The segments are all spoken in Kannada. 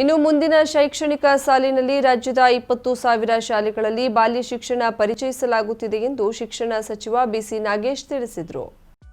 ಇನ್ನು ಮುಂದಿನ ಶೈಕ್ಷಣಿಕ ಸಾಲಿನಲ್ಲಿ ರಾಜ್ಯದ ಇಪ್ಪತ್ತು ಸಾವಿರ ಶಾಲೆಗಳಲ್ಲಿ ಬಾಲ್ಯ ಶಿಕ್ಷಣ ಪರಿಚಯಿಸಲಾಗುತ್ತಿದೆ ಎಂದು ಶಿಕ್ಷಣ ಸಚಿವ ಬಿಸಿ ನಾಗೇಶ್ ತಿಳಿಸಿದರು.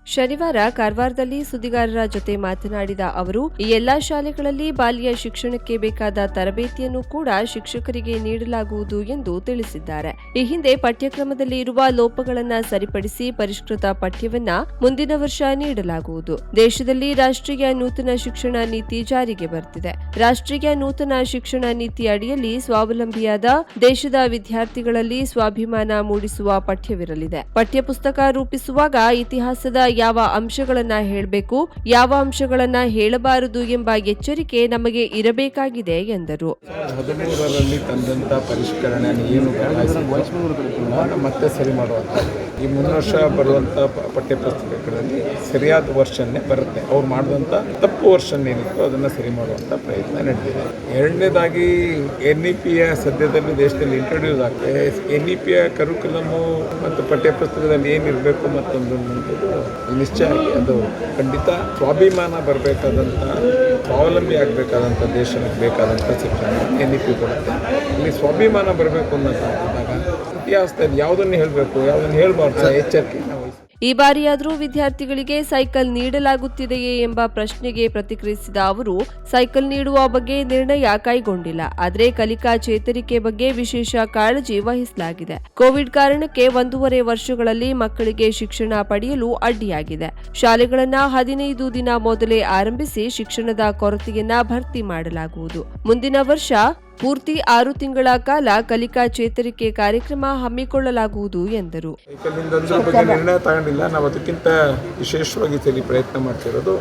ಶನಿವಾರ ಕಾರವಾರದಲ್ಲಿ ಸುದ್ದಿಗಾರರ ಜೊತೆ ಮಾತನಾಡಿದ ಅವರು ಎಲ್ಲಾ ಶಾಲೆಗಳಲ್ಲಿ ಬಾಲ್ಯ ಶಿಕ್ಷಣಕ್ಕೆ ಬೇಕಾದ ತರಬೇತಿಯನ್ನು ಕೂಡ ಶಿಕ್ಷಕರಿಗೆ ನೀಡಲಾಗುವುದು ಎಂದು ತಿಳಿಸಿದ್ದಾರೆ. ಈ ಹಿಂದೆ ಪಠ್ಯಕ್ರಮದಲ್ಲಿ ಇರುವ ಲೋಪಗಳನ್ನು ಸರಿಪಡಿಸಿ ಪರಿಷ್ಕೃತ ಪಠ್ಯವನ್ನ ಮುಂದಿನ ವರ್ಷ ನೀಡಲಾಗುವುದು. ದೇಶದಲ್ಲಿ ರಾಷ್ಟ್ರೀಯ ನೂತನ ಶಿಕ್ಷಣ ನೀತಿ ಜಾರಿಗೆ ಬರ್ತಿದೆ. ರಾಷ್ಟ್ರೀಯ ನೂತನ ಶಿಕ್ಷಣ ನೀತಿ ಅಡಿಯಲ್ಲಿ ಸ್ವಾವಲಂಬಿಯಾದ ದೇಶದ ವಿದ್ಯಾರ್ಥಿಗಳಲ್ಲಿ ಸ್ವಾಭಿಮಾನ ಮೂಡಿಸುವ ಪಠ್ಯವಿರಲಿದೆ. ಪಠ್ಯಪುಸ್ತಕ ರೂಪಿಸುವಾಗ ಇತಿಹಾಸದ ಯಾವ ಅಂಶಗಳನ್ನ ಹೇಳಬೇಕು, ಯಾವ ಅಂಶಗಳನ್ನ ಹೇಳಬಾರದು ಎಂಬ ಎಚ್ಚರಿಕೆ ನಮಗೆ ಇರಬೇಕಾಗಿದೆ ಎಂದರು. ಪರಿಷ್ಕರಣೆ ಏನು ಮತ್ತೆ ಸರಿ ಮಾಡುವಂಥ ಈ ಮುಂದಿನ ವರ್ಷ ಬರುವಂಥ ಪಠ್ಯ ಪುಸ್ತಕಗಳಲ್ಲಿ ಸರಿಯಾದ ವರ್ಷನ್ನೇ ಬರುತ್ತೆ. ಅವ್ರು ಮಾಡಿದಂತ ತಪ್ಪು ವರ್ಷನ್ ಏನಿತ್ತು ಅದನ್ನು ಸರಿ ಮಾಡುವಂಥ ಪ್ರಯತ್ನ ನಡೆದಿದೆ ಎರಡನೇದಾಗಿ ಎನ್ ಇ ಪಿಯ ಸದ್ಯದಲ್ಲಿ ದೇಶದಲ್ಲಿ ಇಂಟ್ರೊಡ್ಯೂಸ್ ಆಗ್ತದೆ ಎನ್ ಇ ಪಿಯ ಕರಿಕ್ಯುಲಮು ಮತ್ತು ಪಠ್ಯಪುಸ್ತಕದಲ್ಲಿ ಏನಿರಬೇಕು ಮತ್ತೊಂದು ನಿಶ್ಚಯ ಅದು ಖಂಡಿತ ಸ್ವಾಭಿಮಾನ ಬರಬೇಕಾದಂಥ, ಸ್ವಾವಲಂಬಿ ಆಗಬೇಕಾದಂಥ ದೇಶಕ್ಕೆ ಬೇಕಾದಂಥ ಶಿಕ್ಷಣ ಎನ್ ಇ ಪಿ ಕೊಡುತ್ತೆ ಇಲ್ಲಿ ಸ್ವಾಭಿಮಾನ ಬರಬೇಕು ಅನ್ನೋದಾದಾಗ ಇತಿಹಾಸದಲ್ಲಿ ಯಾವುದನ್ನು ಹೇಳಬೇಕು, ಯಾವುದನ್ನು ಹೇಳಬಾರ್ದು ಎಚ್ಚರಿಕೆ. ಈ ಬಾರಿಯಾದರೂ ವಿದ್ಯಾರ್ಥಿಗಳಿಗೆ ಸೈಕಲ್ ನೀಡಲಾಗುತ್ತಿದೆಯೇ ಎಂಬ ಪ್ರಶ್ನೆಗೆ ಪ್ರತಿಕ್ರಿಯಿಸಿದ ಅವರು, ಸೈಕಲ್ ನೀಡುವ ಬಗ್ಗೆ ನಿರ್ಣಯ ಕೈಗೊಂಡಿಲ್ಲ. ಆದರೆ ಕಲಿಕಾ ಚೇತರಿಕೆ ಬಗ್ಗೆ ವಿಶೇಷ ಕಾಳಜಿ ವಹಿಸಲಾಗಿದೆ. ಕೋವಿಡ್ ಕಾರಣಕ್ಕೆ ಒಂದೂವರೆ ವರ್ಷಗಳಲ್ಲಿ ಮಕ್ಕಳಿಗೆ ಶಿಕ್ಷಣ ಪಡೆಯಲು ಅಡ್ಡಿಯಾಗಿದೆ. ಶಾಲೆಗಳನ್ನ ಹದಿನೈದು ದಿನ ಮೊದಲೇ ಆರಂಭಿಸಿ ಶಿಕ್ಷಣದ ಕೊರತೆಯನ್ನ ಭರ್ತಿ ಮಾಡಲಾಗುವುದು. ಮುಂದಿನ ವರ್ಷ ಪೂರ್ತಿ ಆರು ತಿಂಗಳ ಕಾಲ ಕಲಿಕಾ ಚೇತರಿಕೆ ಕಾರ್ಯಕ್ರಮ ಹಮ್ಮಿಕೊಳ್ಳಲಾಗುವುದು ಎಂದರು. ನಿರ್ಣಯ ತಗೊಂಡಿಲ್ಲ. ನಾವು ಅದಕ್ಕಿಂತ ವಿಶೇಷವಾಗಿ ಪ್ರಯತ್ನ ಮಾಡ್ತಿರೋದು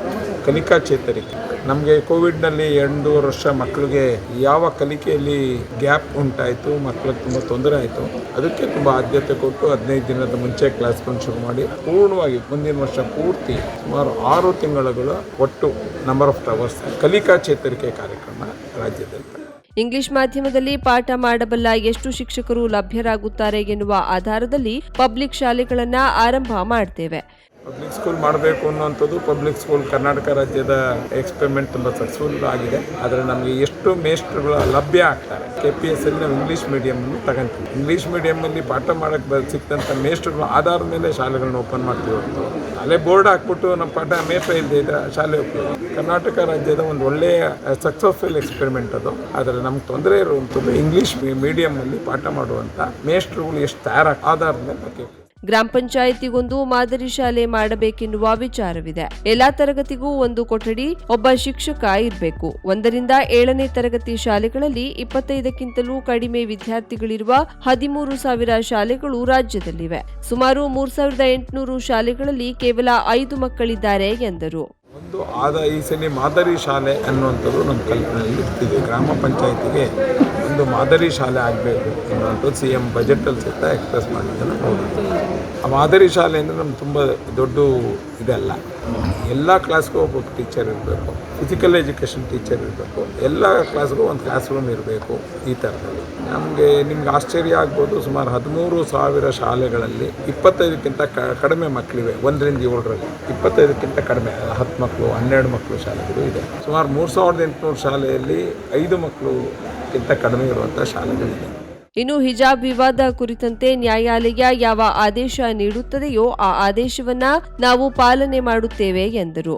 ಕಲಿಕಾ ಚೇತರಿಕೆ. ನಮಗೆ ಕೋವಿಡ್ನಲ್ಲಿ ಎರಡೂವರೆ ವರ್ಷ ಮಕ್ಕಳಿಗೆ ಯಾವ ಕಲಿಕೆಯಲ್ಲಿ ಗ್ಯಾಪ್ ಉಂಟಾಯಿತು ಮಕ್ಕಳಿಗೆ ತುಂಬ ತೊಂದರೆ ಆಯಿತು, ಅದಕ್ಕೆ ತುಂಬ ಆದ್ಯತೆ ಕೊಟ್ಟು ಹದಿನೈದು ದಿನದ ಮುಂಚೆ ಕ್ಲಾಸ್ಗಳನ್ನು ಶುರು ಮಾಡಿ ಪೂರ್ಣವಾಗಿ ಮುಂದಿನ ವರ್ಷ ಪೂರ್ತಿ ಸುಮಾರು ಆರು ತಿಂಗಳುಗಳ ಒಟ್ಟು ನಂಬರ್ ಆಫ್ ಟವರ್ಸ್ ಕಲಿಕಾ ಚೇತರಿಕೆ ಕಾರ್ಯಕ್ರಮ ರಾಜ್ಯದಲ್ಲಿ. ಇಂಗ್ಲಿಷ್ ಮಾಧ್ಯಮದಲ್ಲಿ ಪಾಠ ಮಾಡಬಲ್ಲ ಎಷ್ಟು ಶಿಕ್ಷಕರು ಲಭ್ಯರಾಗುತ್ತಾರೆ ಎನ್ನುವ ಆಧಾರದಲ್ಲಿ ಪಬ್ಲಿಕ್ ಶಾಲೆಗಳನ್ನು ಆರಂಭ ಮಾಡ್ತೇವೆ. ಪಬ್ಲಿಕ್ ಸ್ಕೂಲ್ ಮಾಡಬೇಕು ಅನ್ನುವಂಥದ್ದು ಪಬ್ಲಿಕ್ ಸ್ಕೂಲ್ ಕರ್ನಾಟಕ ರಾಜ್ಯದ ಎಕ್ಸ್ಪೆರಿಮೆಂಟ್ ತುಂಬ ಸಕ್ಸಸ್ಫುಲ್ ಆಗಿದೆ. ಆದರೆ ನಮಗೆ ಎಷ್ಟು ಮೇಸ್ಟ್ರುಗಳು ಲಭ್ಯ ಆಗ್ತಾರೆ ಕೆ ಪಿ ಎಸ್ ಅಲ್ಲಿ ನಾವು ಇಂಗ್ಲೀಷ್ ಮೀಡಿಯಮನ್ನು ತಗೊಂತೀವಿ. ಇಂಗ್ಲೀಷ್ ಮೀಡಿಯಮಲ್ಲಿ ಪಾಠ ಮಾಡೋಕ್ಕೆ ಸಿಕ್ತಂಥ ಮೇಸ್ಟ್ರುಗಳ ಆಧಾರದ ಮೇಲೆ ಶಾಲೆಗಳನ್ನ ಓಪನ್ ಮಾಡ್ತೀವಿ ಅಲ್ಲೇ ಬೋರ್ಡ್ ಹಾಕ್ಬಿಟ್ಟು ನಮ್ಮ ಪಾಠ ಮೇಪ ಇಲ್ಲದೆ ಇದ್ರೆ ಶಾಲೆ ಹೋಗ್ತೀವಿ. ಕರ್ನಾಟಕ ರಾಜ್ಯದ ಒಂದು ಒಳ್ಳೆಯ ಸಕ್ಸಸ್ಫುಲ್ ಎಕ್ಸ್ಪೆರಿಮೆಂಟ್ ಅದು. ಆದರೆ ನಮ್ಗೆ ತೊಂದರೆ ಇರುವಂಥದ್ದು ಇಂಗ್ಲೀಷ್ ಮೀಡಿಯಮಲ್ಲಿ ಪಾಠ ಮಾಡುವಂಥ ಮೇಸ್ಟ್ರುಗಳು ಎಷ್ಟು ತಯಾರಾಗ ಆಧಾರದ ಮೇಲೆ ಗ್ರಾಮ ಪಂಚಾಯಿತಿಗೊಂದು ಮಾದರಿ ಶಾಲೆ ಮಾಡಬೇಕೆನ್ನುವ ವಿಚಾರವಿದೆ. ಎಲ್ಲಾ ತರಗತಿಗೂ ಒಂದು ಕೊಠಡಿ, ಒಬ್ಬ ಶಿಕ್ಷಕ ಇರಬೇಕು. ಒಂದರಿಂದ ಏಳನೇ ತರಗತಿ ಶಾಲೆಗಳಲ್ಲಿ ಇಪ್ಪತ್ತೈದಕ್ಕಿಂತಲೂ ಕಡಿಮೆ ವಿದ್ಯಾರ್ಥಿಗಳಿರುವ ಹದಿಮೂರು ಸಾವಿರ ಶಾಲೆಗಳು ರಾಜ್ಯದಲ್ಲಿವೆ. ಸುಮಾರು ಮೂರ್ ಸಾವಿರದ ಎಂಟುನೂರು ಶಾಲೆಗಳಲ್ಲಿ ಕೇವಲ ಐದು ಮಕ್ಕಳಿದ್ದಾರೆ ಎಂದರು. ಒಂದು ಆದ ಈ ಮಾದರಿ ಶಾಲೆ ಅನ್ನುವಂಥದ್ದು ನಮ್ಮ ಕಲ್ಪನೆಯಲ್ಲಿ ಇರ್ತಿದೆ. ಗ್ರಾಮ ಪಂಚಾಯತಿಗೆ ಒಂದು ಮಾದರಿ ಶಾಲೆ ಆಗಬೇಕು ಅನ್ನೋದು ಸಿ ಎಂ ಬಜೆಟಲ್ಲಿ ಸಹಿತ ಎಕ್ಸ್ಪ್ರೆಸ್ ಮಾಡಿದ್ದನ್ನು ನೋಡಿದ್ವಿ ಆ ಮಾದರಿ ಶಾಲೆ ಅಂದರೆ ನಮ್ಗೆ ತುಂಬ ದೊಡ್ಡ ಇದಲ್ಲ ಎಲ್ಲ ಕ್ಲಾಸ್ಗೂ ಒಬ್ಬ ಟೀಚರ್ ಇರಬೇಕು ಫಿಸಿಕಲ್ ಎಜುಕೇಷನ್ ಟೀಚರ್ ಇರಬೇಕು, ಎಲ್ಲ ಕ್ಲಾಸ್ಗೂ ಒಂದು ಕ್ಲಾಸ್ ರೂಮ್ ಇರಬೇಕು ಈ ಥರದಲ್ಲಿ. ನಮಗೆ ನಿಮ್ಗೆ ಆಶ್ಚರ್ಯ ಆಗ್ಬೋದು, ಸುಮಾರು ಹದಿಮೂರು ಸಾವಿರ ಶಾಲೆಗಳಲ್ಲಿ ಇಪ್ಪತ್ತೈದಕ್ಕಿಂತ ಕಡಿಮೆ ಮಕ್ಕಳಿವೆ ಒಂದರಿಂದ ಏಳರಲ್ಲಿ. ಇಪ್ಪತ್ತೈದಕ್ಕಿಂತ ಕಡಿಮೆ ಹತ್ತು ಮಕ್ಕಳು ಹನ್ನೆರಡು ಮಕ್ಕಳು ಶಾಲೆಗಳು ಇದೆ. ಸುಮಾರು ಮೂರು ಸಾವಿರದ ಎಂಟುನೂರು ಶಾಲೆಯಲ್ಲಿ ಐದು ಮಕ್ಕಳುಕ್ಕಿಂತ ಕಡಿಮೆ ಇರುವಂಥ ಶಾಲೆಗಳಿದೆ. ಇನ್ನು ಹಿಜಾಬ್ ವಿವಾದ ಕುರಿತಂತೆ ನ್ಯಾಯಾಲಯ ಯಾವ ಆದೇಶ ನೀಡುತ್ತದೆಯೋ ಆ ಆದೇಶವನ್ನ ನಾವು ಪಾಲನೆ ಮಾಡುತ್ತೇವೆ ಎಂದರು.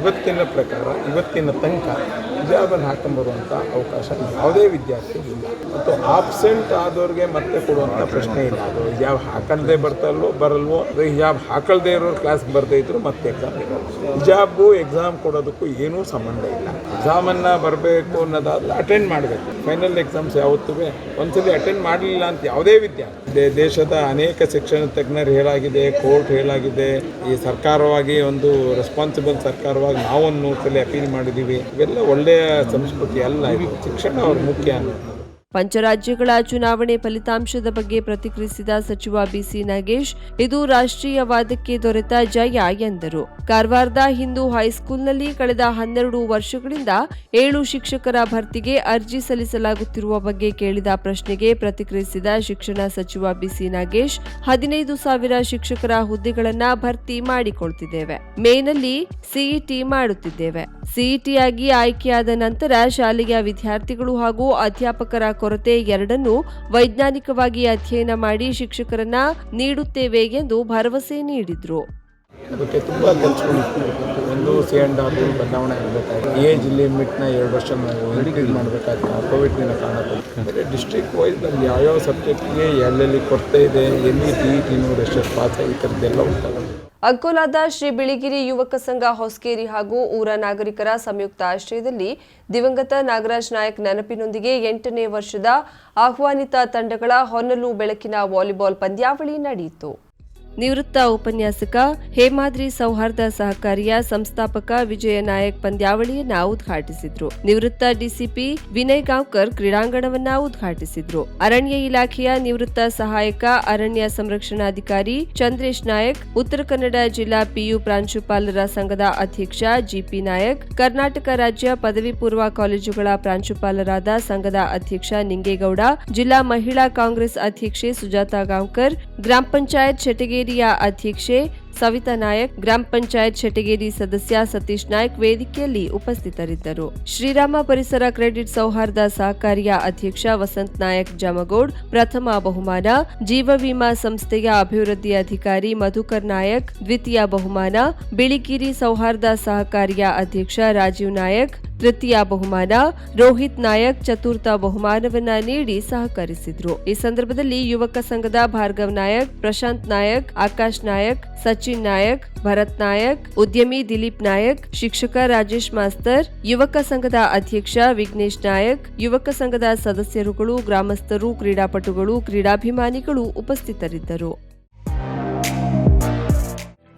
ಇವತ್ತಿನ ಪ್ರಕಾರ, ಇವತ್ತಿನ ತನಕ ಹಿಜಾಬನ್ನು ಹಾಕೊಂಬರುವಂಥ ಅವಕಾಶ ಯಾವುದೇ ವಿದ್ಯಾರ್ಥಿ ಇಲ್ಲ. ಮತ್ತು ಆಬ್ಸೆಂಟ್ ಆದವ್ರಿಗೆ ಮತ್ತೆ ಕೊಡುವಂಥ ಪ್ರಶ್ನೆ ಇಲ್ಲ. ಅದು ಹಿಜಾಬ್ ಹಾಕಲ್ದೇ ಬರ್ತಲ್ವೋ ಬರಲ್ವೋ ಹಿಜಾಬ್ ಹಾಕಲ್ದೇ ಇರೋರು ಕ್ಲಾಸ್ ಬರದೇ ಇದ್ರು ಮತ್ತೆ ಎಕ್ಸಾಮ್ ಇರೋದು ಹಿಜಾಬು ಎಕ್ಸಾಮ್ ಕೊಡೋದಕ್ಕೂ ಏನೂ ಸಂಬಂಧ ಇಲ್ಲ. ಎಕ್ಸಾಮನ್ನು ಬರಬೇಕು ಅನ್ನೋದಾದ್ರೆ ಅಟೆಂಡ್ ಮಾಡಬೇಕು. ಫೈನಲ್ ಎಕ್ಸಾಮ್ಸ್ ಯಾವತ್ತೂ ಒಂದ್ಸಲಿ ಅಟೆಂಡ್ ಮಾಡಲಿಲ್ಲ ಅಂತ ಯಾವುದೇ ವಿದ್ಯಾರ್ಥಿ. ದೇಶದ ಅನೇಕ ಶಿಕ್ಷಣ ತಜ್ಞರು ಹೇಳಾಗಿದೆ, ಕೋರ್ಟ್ ಹೇಳಾಗಿದೆ. ಈ ಸರ್ಕಾರವಾಗಿ ಒಂದು ರೆಸ್ಪಾನ್ಸಿಬಲ್ ಸರ್ಕಾರವಾಗಿ ನೂರು ಸಲ ಅಪೀಲ್ ಮಾಡಿದ್ದೀವಿ. ಇವೆಲ್ಲ ಒಳ್ಳೆಯ ಸಂಸ್ಕೃತಿ ಅಲ್ಲ ಶಿಕ್ಷಣ ಅವ್ರ ಮುಖ್ಯ ಅನ್ನೋದು. ಪಂಚರಾಜ್ಯಗಳ ಚುನಾವಣೆ ಫಲಿತಾಂಶದ ಬಗ್ಗೆ ಪ್ರತಿಕ್ರಿಯಿಸಿದ ಸಚಿವ ಬಿಸಿ ನಾಗೇಶ್, ಇದು ರಾಷ್ಟ್ರೀಯವಾದಕ್ಕೆ ದೊರೆತ ಜಯ ಎಂದರು. ಕಾರವಾರದ ಹಿಂದೂ ಹೈಸ್ಕೂಲ್ನಲ್ಲಿ ಕಳೆದ ಹನ್ನೆರಡು ವರ್ಷಗಳಿಂದ ಏಳು ಶಿಕ್ಷಕರ ಭರ್ತಿಗೆ ಅರ್ಜಿ ಸಲ್ಲಿಸಲಾಗುತ್ತಿರುವ ಬಗ್ಗೆ ಕೇಳಿದ ಪ್ರಶ್ನೆಗೆ ಪ್ರತಿಕ್ರಿಯಿಸಿದ ಶಿಕ್ಷಣ ಸಚಿವ ಬಿಸಿ ನಾಗೇಶ್, ಹದಿನೈದು ಸಾವಿರ ಶಿಕ್ಷಕರ ಹುದ್ದೆಗಳನ್ನ ಭರ್ತಿ ಮಾಡಿಕೊಳ್ತಿದ್ದೇವೆ. ಮೇನಲ್ಲಿ ಸಿಇಟಿ ಮಾಡುತ್ತಿದ್ದೇವೆ. ಸಿಇಟಿಯಾಗಿ ಆಯ್ಕೆಯಾದ ನಂತರ ಶಾಲೆಯ ವಿದ್ಯಾರ್ಥಿಗಳು ಹಾಗೂ ಅಧ್ಯಾಪಕರ ಕೊರತೆ ಎರಡನ್ನೂ ವೈಜ್ಞಾನಿಕವಾಗಿ ಅಧ್ಯಯನ ಮಾಡಿ ಶಿಕ್ಷಕರನ್ನ ನೀಡುತ್ತೇವೆ ಎಂದು ಭರವಸೆ ನೀಡಿದರು. ಅದಕ್ಕೆ ತುಂಬ ಕೆಲಸಗಳು ಒಂದು ಸಿ ಆ್ಯಂಡ್ ಆರ್ ಬದಲಾವಣೆ ಆಗಬೇಕಾಗಿದೆ ಏಜ್ ಲಿಮಿಟ್ನ ಎರಡು ವರ್ಷ ಇನ್ಕ್ರೀಸ್ ಕೋವಿಡ್ ಕೋವಿಡ್ನಿಂದ ಕಾರಣಕ್ಕೆ ಡಿಸ್ಟ್ರಿಕ್ಟ್ ವೈಸ್ನಲ್ಲಿ ಯಾವ್ಯಾವ ಸಬ್ಜೆಕ್ಟ್ಗೆ ಎಲ್ಲೆಲ್ಲಿ ಕೊರತೆ ಇದೆ, ಎಲ್ಲಿ ಟಿ ಇ ಟಿನೂ ಎಷ್ಟು ಪಾಸ್ ಈ ಥರದ್ದೆಲ್ಲ ಅಂಕೋಲಾದ ಶ್ರೀ ಬಿಳಿಗಿರಿ ಯುವಕ ಸಂಘ ಹೊಸಕೇರಿ ಹಾಗೂ ಊರ ನಾಗರಿಕರ ಸಂಯುಕ್ತ ಆಶ್ರಯದಲ್ಲಿ ದಿವಂಗತ ನಾಗರಾಜ್ ನಾಯಕ್ ನೆನಪಿನೊಂದಿಗೆ ಎಂಟನೇ ವರ್ಷದ ಆಹ್ವಾನಿತ ತಂಡಗಳ ಹೊನ್ನಲು ಬೆಳಕಿನ ವಾಲಿಬಾಲ್ ಪಂದ್ಯಾವಳಿ ನಡೆಯಿತು. ನಿವೃತ್ತ ಉಪನ್ಯಾಸಕ ಹೇಮಾದ್ರಿ ಸೌಹಾರ್ದ ಸಹಕಾರಿಯ ಸಂಸ್ಥಾಪಕ ವಿಜಯ ನಾಯಕ್ ಪಂದ್ಯಾವಳಿಯನ್ನ ಉದ್ಘಾಟಿಸಿದ್ರು. ನಿವೃತ್ತ ಡಿಸಿಪಿ ವಿನಯ್ ಗಾಂವ್ಕರ್ ಕ್ರೀಡಾಂಗಣವನ್ನ ಉದ್ಘಾಟಿಸಿದ್ರು. ಅರಣ್ಯ ಇಲಾಖೆಯ ನಿವೃತ್ತ ಸಹಾಯಕ, ಅರಣ್ಯ ಸಂರಕ್ಷಣಾಧಿಕಾರಿ ಚಂದ್ರೇಶ್ ನಾಯಕ್, ಉತ್ತರ ಕನ್ನಡ ಜಿಲ್ಲಾ ಪಿಯು ಪ್ರಾಂಶುಪಾಲರ ಸಂಘದ ಅಧ್ಯಕ್ಷ ಜಿಪಿ ನಾಯಕ್, ಕರ್ನಾಟಕ ರಾಜ್ಯ ಪದವಿ ಪೂರ್ವ ಕಾಲೇಜುಗಳ ಪ್ರಾಂಶುಪಾಲರಾದ ಸಂಘದ ಅಧ್ಯಕ್ಷ ನಿಂಗೇಗೌಡ, ಜಿಲ್ಲಾ ಮಹಿಳಾ ಕಾಂಗ್ರೆಸ್ ಅಧ್ಯಕ್ಷೆ ಸುಜಾತಾ ಗಾಂವ್ಕರ್, ಗ್ರಾಮ ಪಂಚಾಯತ್ ಶೆಟಗೇರಿಯ ಅಧ್ಯಕ್ಷೆ ಸವಿತಾ ನಾಯಕ್, ಗ್ರಾಮ ಪಂಚಾಯತ್ ಶೆಟಗೇರಿ ಸದಸ್ಯ ಸತೀಶ್ ನಾಯಕ್ ವೇದಿಕೆಯಲ್ಲಿ ಉಪಸ್ಥಿತರಿದ್ದರು. ಶ್ರೀರಾಮ ಪರಿಸರ ಕ್ರೆಡಿಟ್ ಸೌಹಾರ್ದ ಸಹಕಾರಿಯ ಅಧ್ಯಕ್ಷ ವಸಂತ್ ನಾಯಕ್ ಜಮಗೋಡ್, ಪ್ರಥಮ ಬಹುಮಾನ, ಜೀವ ವಿಮಾ ಸಂಸ್ಥೆಯ ಅಭಿವೃದ್ಧಿ ಅಧಿಕಾರಿ ಮಧುಕರ್ ನಾಯಕ್, ದ್ವಿತೀಯ ಬಹುಮಾನ, ಬಿಳಿಗಿರಿ ಸೌಹಾರ್ದ ಸಹಕಾರಿಯ ಅಧ್ಯಕ್ಷ ರಾಜೀವ್ ನಾಯಕ್ ತೃತೀಯ ಬಹುಮಾನ. ರೋಹಿತ್ ನಾಯಕ್ ಚತುರ್ಥ ಬಹುಮಾನವನ್ನ ನೀಡಿ ಸಹಕರಿಸಿದ್ರು. ಈ ಸಂದರ್ಭದಲ್ಲಿ ಯುವಕ ಸಂಘದ ಭಾರ್ಗವ್ ನಾಯಕ್, ಪ್ರಶಾಂತ್ ನಾಯಕ್, ಆಕಾಶ್ ನಾಯಕ್, ಸಚಿನ್ ನಾಯಕ್, ಭರತ್ ನಾಯಕ್, ಉದ್ಯಮಿ ದಿಲೀಪ್ ನಾಯಕ್, ಶಿಕ್ಷಕ ರಾಜೇಶ್ ಮಾಸ್ತರ್, ಯುವಕ ಸಂಘದ ಅಧ್ಯಕ್ಷ ವಿಘ್ನೇಶ್ ನಾಯಕ್, ಯುವಕ ಸಂಘದ ಸದಸ್ಯರುಗಳು, ಗ್ರಾಮಸ್ಥರು, ಕ್ರೀಡಾಪಟುಗಳು, ಕ್ರೀಡಾಭಿಮಾನಿಗಳು ಉಪಸ್ಥಿತರಿದ್ದರು.